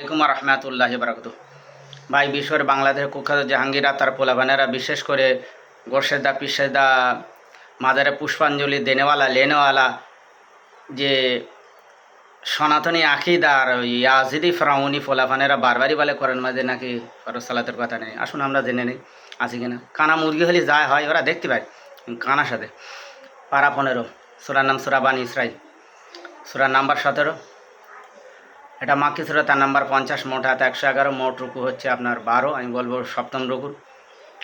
আলাইকুম রহমতুল্লাহ বারকত ভাই, বিশ্বের বাংলাদেশের কুখ্যাত জাহাঙ্গীরা তার পোলাভানেরা, বিশেষ করে গোরশেদা পিসেদা মাজারে পুষ্পাঞ্জলি দেনেওয়ালা, লেনেওয়ালা, যে সনাতনী আকিদার ইয়াজিদি ফ্রাউনি ফোলাফানেরা বারবারই বলে করেন মাঝে নাকি ফরজ সালাতের কথা নেই। আসুন আমরা জেনে নিই, আছে কিনা। কানা মুরগি হলে যায় হয়, ওরা দেখতে পায় কানার সাথে। পারা পনেরো, সুরার নাম সুরা বানি ইসরাই সুরার নাম্বার সতেরো। এটা মাক্কি সুরা, তার নাম্বার পঞ্চাশ, মোট হাতে একশো এগারো, মোট রুকু হচ্ছে আপনার বারো, আমি বলব সপ্তম রুকুর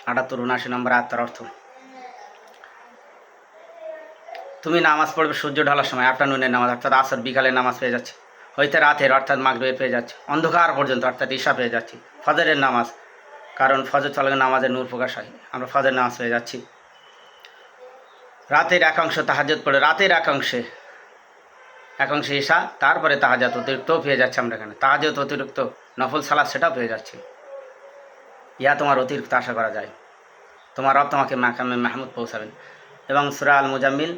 আটাত্তর, উনআশি নম্বর আত্মার অর্থ। তুমি নামাজ পড়বে সূর্য ঢালার সময়, আফটারনুনের নামাজ, অর্থাৎ আসর বিকালে নামাজ পেয়ে যাচ্ছে। হইতে রাতের, অর্থাৎ মাগরিবের পেয়ে যাচ্ছে। অন্ধকার পর্যন্ত, অর্থাৎ ঈশা পেয়ে যাচ্ছি। ফজরের নামাজ, কারণ ফজর চলে নামাজের নূর প্রকাশ হয়। আমরা ফজর নামাজ পেয়ে যাচ্ছি। রাতের একাংশ তাহাজত পড়ে, রাতের একাংশে একাংশে ঈশা তারপরে তাহাজাত অতিরিক্তও পেয়ে যাচ্ছে আমরা এখানে। তাহাজত অতিরিক্ত নফল সালাদ সেটাও পেয়ে যাচ্ছি। ইয়া তোমার অতিরিক্ত আশা করা যায়। তোমার রব তোমাকে মাকামে মাহমুদ পৌঁছাবেন। এবং সুরা আল মুজাম্মিল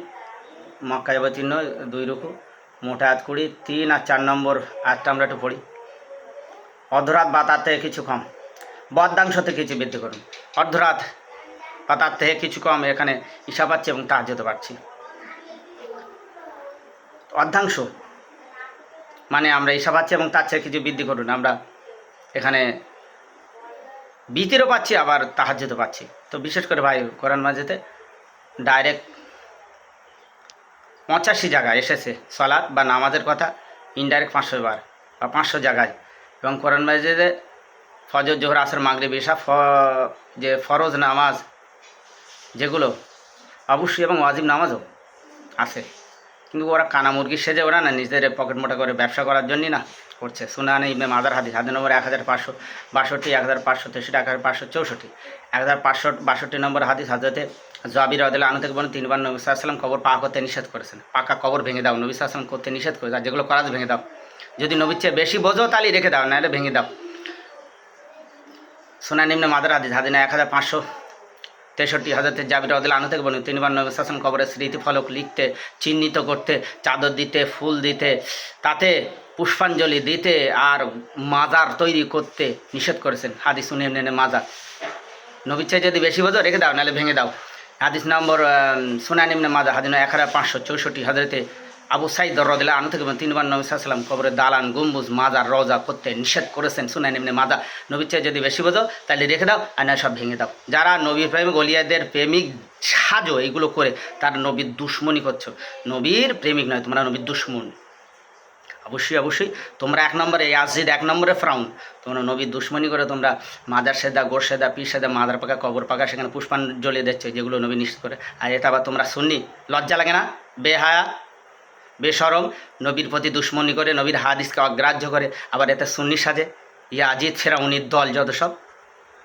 মক্কা অবতীর্ণ দুই রুকু, মোটা আয়াত কুড়ি, তিন আর চার নম্বর আটটা আমরা একটু পড়ি। অর্ধরাত বা তার থেকে কিছু কম বদ্যাংশতে কিছু বৃদ্ধি করুন। অর্ধরাত বা তার থেকে কিছু কম এখানে ঈশা পাচ্ছি এবং তাহাজতে পাচ্ছি অর্ধাংশ। মানে আমরা ঈশা পাচ্ছি এবং তার চেয়ে কিছু বৃদ্ধি করুন আমরা এখানে বিতিরও পাচ্ছি, আবার তাহাজ্যতে পাচ্ছি। তো বিশেষ করে ভাই, কোরআন মাঝেতে ডাইরেক্ট পঁচাশি জায়গায় এসেছে সলাৎ বা নামাজের কথা ইনডাইরেক্ট পাঁচশো বার বা পাঁচশো জায়গায়। এবং কোরআন মাঝেতে ফজর, জোহর, আসর, মাগরিব এসা ফ যে ফরজ নামাজ যেগুলো, অবশ্যই এবং ওয়াজিব নামাজও আছে। কিন্তু ওরা কানা মুরগি সেজে ওরা না নিজেদের পকেট মোটা করে ব্যবসা করার জন্যই না করছে। সুনান ইবনে মাদার হাদিস হাদিস নম্বর এক হাজার পাঁচশো বাষট্টি, এক হাজার পাঁচশো তেষট্টি, এক হাজার পাঁচশো চৌষট্টি। এক হাজার পাঁচশো বাষট্টি নম্বর হাদিস হাজরতে জাবির আদাল আনু থেকে বলেন তিনবার নবী সাল্লাম কবর পা করতে নিষেধ করেছেন। পাকা কবর ভেঙে দাও, নবী সাল্লাম করতে নিষেধ করে, আর যেগুলো করা ভেঙে দাও। যদি নবীর চেয়ে বেশি বোঝো তাহলে রেখে দাও, নাহলে ভেঙে দাও। সোনা নিম্নে মাদার হাদিস হাদিনা এক হাজার পাঁচশো তেষট্টি হাজারতে জাবির আদাল আনু থেকে বলুন তিনবার নবী সাল্লাম কবরের স্মৃতি ফলক লিখতে, চিহ্নিত করতে, চাদর দিতে, ফুল দিতে, তাতে পুষ্পাঞ্জলি দিতে আর মাজার তৈরি করতে নিষেধ করেছেন। হাদিস শুনে নেনে মাজার। নবীর চেয়ে যদি বেশি বোঝো, রেখে দাও, নাহলে ভেঙে দাও। হাদিস নম্বর সুনানিমনে মাজার হাদিন এক হাজার পাঁচশো চৌষট্টি হাজারেতে আবু সাইদ রদিল্লা আনু থেকে তিনবার নবী সাল্লাম কবরের দালান, গম্বুজ, মাজার রজা করতে নিষেধ করেছেন। সুনানিমনে মাজা নবীর চেয়ে যদি বেশি বোঝো, তাহলে রেখে দাও, আর না সব ভেঙে দাও। যারা নবীর প্রেমিক অলিয়াদের প্রেমিক সাজো এইগুলো করে, তার নবীর দুশ্মনী করছ। নবীর প্রেমিক নয়, তোমরা নবীর দুশ্মন। অবশ্যই অবশ্যই, তোমরা এক নম্বরে ইয়াজিদ এক নম্বরে ফ্রাউন। তোমরা নবীর দুশ্মনী করে, তোমরা মাদার সেদা, গোর সেদা, পীর সেদা মাদার পাকা, কবর পাকা, সেখানে পুষ্পাঞ্জলি দিচ্ছে, যেগুলো নবী নিশ্চিত করে। আর এটা আবার তোমরা শুননি লজ্জা লাগে না? বেহায়া বেসরম নবীর প্রতি দুশ্মনী করে, নবীর হাদিসকে অগ্রাহ্য করে, আবার এতে সুন্নি সাজে। ইয়াজিদ ফেরাউনির দল যত সব।